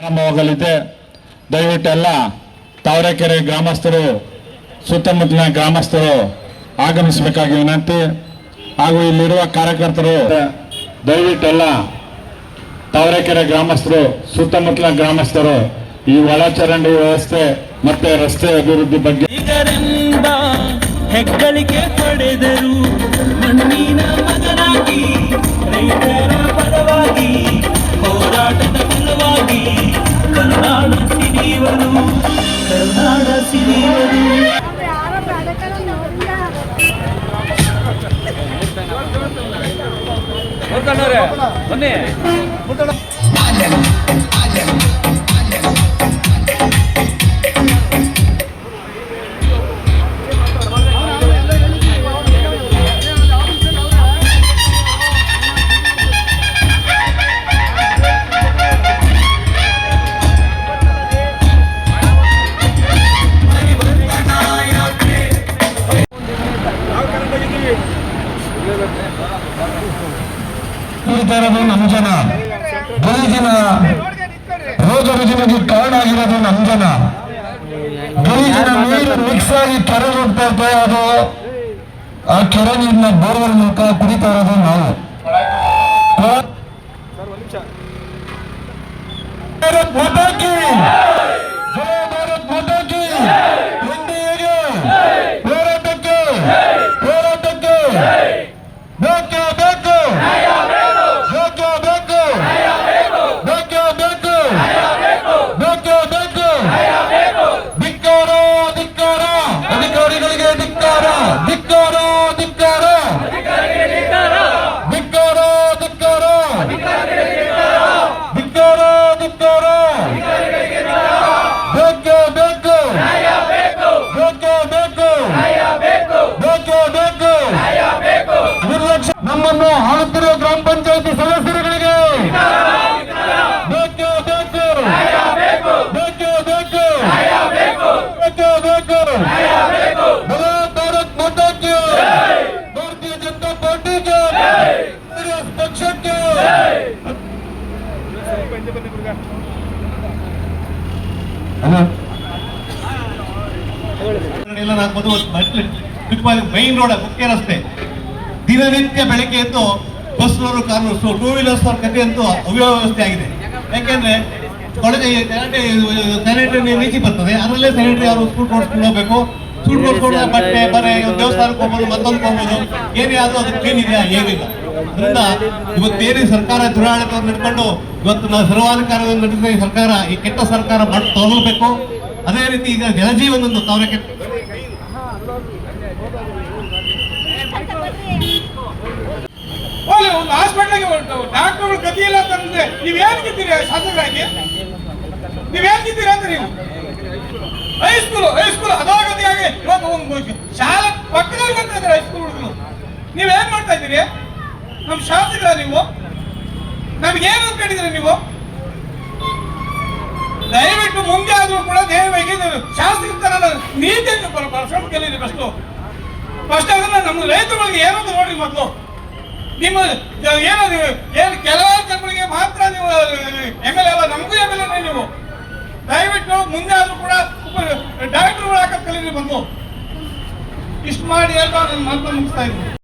ಪ್ರಾರಂಭವಾಗಲಿದೆ ದಯವಿಟ್ಟು ಎಲ್ಲ ತಾವರೆಕೆರೆ ಗ್ರಾಮಸ್ಥರು, ಸುತ್ತಮುತ್ತಲಿನ ಗ್ರಾಮಸ್ಥರು ಆಗಮಿಸಬೇಕಾಗಿ ವಿನಂತಿ. ಹಾಗೂ ಇಲ್ಲಿರುವ ಕಾರ್ಯಕರ್ತರು ದಯವಿಟ್ಟೆಲ್ಲ ತಾವರೆಕೆರೆ ಗ್ರಾಮಸ್ಥರು ಸುತ್ತಮುತ್ತಲ ಗ್ರಾಮಸ್ಥರು, ಈ ಒಳಚರಂಡಿ ವ್ಯವಸ್ಥೆ ಮತ್ತೆ ರಸ್ತೆ ಅಭಿವೃದ್ಧಿ ಬಗ್ಗೆ ಬನ್ನಿ ಇರೋದು ನಮ್ಮ ಜನ. ಗಲೀಜಿನ ರೋಗ ರುಜಿನಕ್ಕೆ ಕಾರಣ ಆಗಿರೋದು ನಮ್ಮ ಜನ. ದಿನ ನೀರು ಮಿಕ್ಸ್ ಆಗಿ ಕೆರೆ ಹೋಗ್ತಾ ಅದು ಆ ಕೆರೆ ನೀರಿನ ಬೋರ್ವೆಲ್ ಮೂಲಕ ಕುಡಿತಾ ಇರೋದು ನಾವು. ಮೈನ್ ರೋಡ್ ಮುಖ್ಯ ರಸ್ತೆ ದಿನನಿತ್ಯ ಬೆಳಗ್ಗೆ ಎದ್ದು ಕಾರು ಟೂ ವೀಲರ್ಸ್ ಅವ್ರ ಕತೆ ಅಂತೂ ಅವ್ಯವಸ್ಥೆ ಆಗಿದೆ ಯಾಕೆಂದ್ರೆ ಕೊಳಗೆ ಸ್ಯಾನಿಟರಿ ನೀಚಿ ಬರ್ತದೆ ಅದರಲ್ಲೇ ಸ್ಯಾನಿಟರಿ ಅವರು ಸೂಟ್ ಕೊಡ್ಸ್ಕೊಂಡು ಹೋಗ್ಬೇಕು ಸೂಟ್ ಕೊಡ್ಸ್ಕೊಂಡು ಬಟ್ಟೆ ಬರೆ ಒಂದು ಹೋಗ್ಬೋದು ಮತ್ತೊಂದು ಹೋಗ್ಬೋದು ಏನೇ ಆದ್ರೂ ಅದಕ್ಕೆ ಏನಿದೆ ಇದೆಯಾ ಏನಿಲ್ಲ. ಅದರಿಂದ ಇವತ್ತೇನೇ ಸರ್ಕಾರ ದುರಾಡಳಿತ ನಡ್ಕೊಂಡು ಇವತ್ತು ನಾವು ಸರ್ವಾಧಿಕಾರವನ್ನು ನಡೆಸಿದ ಈ ಸರ್ಕಾರ, ಈ ಕೆಟ್ಟ ಸರ್ಕಾರ ಮಾಡಿ ತೊಗೊಳ್ಬೇಕು ಅದೇ ರೀತಿ ಈಗ ಜಲಜೀವನೊಂದು ತಾವರೆ ಹೋಗ್ಲಿ ಒಂದು ಹಾಸ್ಪಿಟ್ಲಿಗೆ ಹೊರಟು. ಡಾಕ್ಟರ್ಗಳು ಗತಿ ಇಲ್ಲ ಅಂತಂದ್ರೆ ನೀವೇನ್ಗಿದ್ದೀರಿ ಶಾಸಕರಾಗಿ ನೀವೇನ್ಗಿದ್ದೀರಿ ಅಂತ ನೀವು ಹೈಸ್ಕೂಲ್ ಹೈಸ್ಕೂಲ್ ಅದಾಗತಿಯಾಗಿ ಇವತ್ತು ಒಂದು ಶಾಲೆ ನೀವೇನ್ ನಮ್ ಶಾಸಕರ ನೀವು? ನಮ್ಗೇನು ಅನ್ಕೊಂಡಿದ್ದೀರಿ ನೀವು? ದಯವಿಟ್ಟು ಮುಂದೆ ಆದ್ರೂ ಕೂಡ ದಯವಾಗಿ ಶಾಸಕರ ತರ ನೀತಿಯನ್ನು ಬರ್ಸ್ಕೊಂಡು ಕಲೀರಿ ಫಸ್ಟು ಫಸ್ಟ್ ಅದನ್ನ ನಮ್ಮ ರೈತರುಗಳಿಗೆ ಏನಂತ ನೋಡ್ರಿ ಮೊದಲು. ನಿಮ್ಮ ಏನೋ ನೀವು, ಏನು ಕೆಲವಾರು ಜನರಿಗೆ ಮಾತ್ರ ನೀವು ಎಂ ಎಲ್ ಎ ನಮಗೂ ಎಂ ಎಲ್ ನೀವು. ದಯವಿಟ್ಟು ಮುಂದೆ ಆದ್ರೂ ಕೂಡ ಡಾಕ್ಟರ್ಗಳು ಹಾಕಿ ಕಲೀರಿ ಬಂದು ಇಷ್ಟು ಮಾಡಿ ಎಲ್ಲ ನನ್ನ ಮಾತು ಮುಗಿಸ್ತಾ ಇದ್ದೀನಿ.